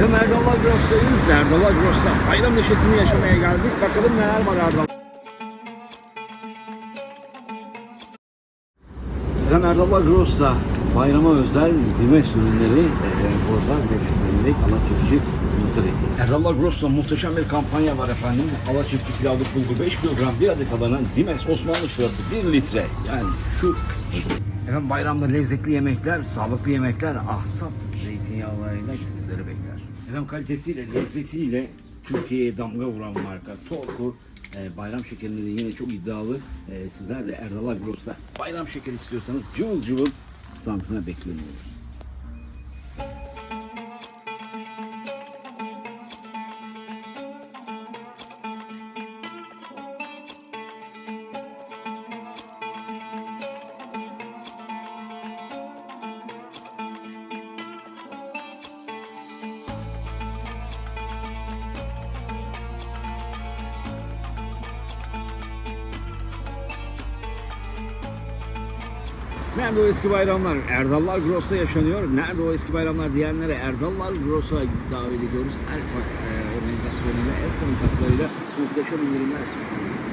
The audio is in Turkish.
Ve Erdallar Gross'tayız. Erdallar Gross'ta bayram neşesini yaşamaya geldik. Bakalım neler var Erdal. Efendim Erdallar Gross'ta bayrama özel dimes ürünleri e, burada mevcutlarındaki ana çiftçi mısır eki. Erdallar Gross'ta muhteşem bir kampanya var efendim. Ala çiftçi pilavlık bulgur 5 kilogram bir adet alana dimes Osmanlı şurası 1 litre. Yani şu Efendim bayramda lezzetli yemekler, sağlıklı yemekler, ahsap zeytinyağlarıyla sizleri bekler. Efendim kalitesiyle, lezzetiyle Türkiye'ye damga vuran marka Torku e, bayram şekerinde de yine çok iddialı. E, sizler de Erdal Agros'ta bayram şekeri istiyorsanız cıvıl cıvıl standına bekliyoruz. Nerede o eski bayramlar? Erdallar Gross'ta yaşanıyor. Nerede o eski bayramlar diyenlere Erdallar Gross'a davet ediyoruz. Her e, organizasyonuyla, el kontaklarıyla muhteşem indirimler sizlerle.